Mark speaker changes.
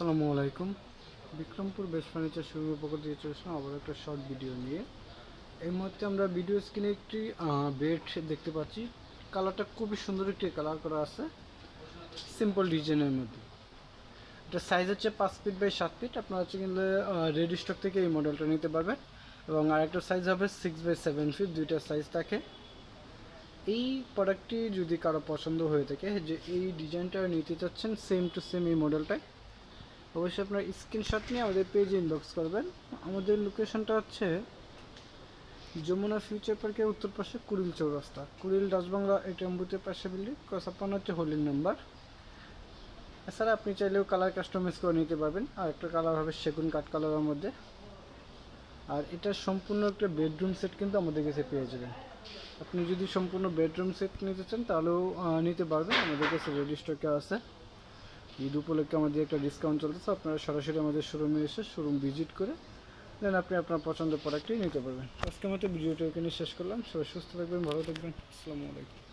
Speaker 1: আসসালামু আলাইকুম। Bikrampur best furniture শোরুমের পক্ষ দিয়ে চলে আসলাম আবার একটা শর্ট ভিডিও নিয়ে। এই মুহূর্তে আমরা ভিডিও স্ক্রিনে একটি বেড দেখতে পাচ্ছি। কালারটা খুবই সুন্দর একটি কালার করা আছে সিম্পল ডিজাইনের মধ্যে। এটা সাইজ হচ্ছে পাঁচ ফিট বাই সাত ফিট আপনারা হচ্ছে কিন্তু রেডি স্টক থেকে এই মডেলটা নিতে পারবেন। এবং আরেকটা সাইজ হবে সিক্স বাই সেভেন ফিট দুইটা সাইজ থাকে। এই প্রোডাক্টটি যদি কারও পছন্দ হয়ে থাকে, যে এই ডিজাইনটা নিতে চাচ্ছেন সেম টু সেম এই মডেলটাই অবশ্যই আপনার স্ক্রিনশট নিয়ে আমাদের পেজে ইনবক্স করবেন। আমাদের লোকেশনটা হচ্ছে যমুনা ফিউচার পার্কের উত্তর পাশে কুড়িল চৌরাস্তা। কুড়িল, রাজবাংলা এটিএম বুথের পাশে বিল্ডিং ছাপ্পান্ন হচ্ছে হোল্ডিং নাম্বার এছাড়া আপনি চাইলেও কালার কাস্টমাইজ করে নিতে পারবেন। আর একটা কালার হবে সেগুন কাঠ কালারের মধ্যে। আর এটা সম্পূর্ণ একটা বেডরুম সেট কিন্তু আমাদের কাছে পেয়ে যাবেন। আপনি যদি সম্পূর্ণ বেডরুম সেট নিতে চান, তাহলেও নিতে পারবেন। আমাদের কাছে রেডি স্টকে আছে। ঈদ উপলক্ষে আমাদের একটা ডিসকাউন্ট চলতেছে, আপনারা সরাসরি আমাদের শোরুমে এসে শোরুম ভিজিট করে দেন আপনি আপনার পছন্দ প্রোডাক্টটি নিতে পারবেন। আজকে মতো ভিডিওটা এখানে শেষ করলাম, সবাই সুস্থ থাকবেন, ভালো থাকবেন, আসসালামু আলাইকুম।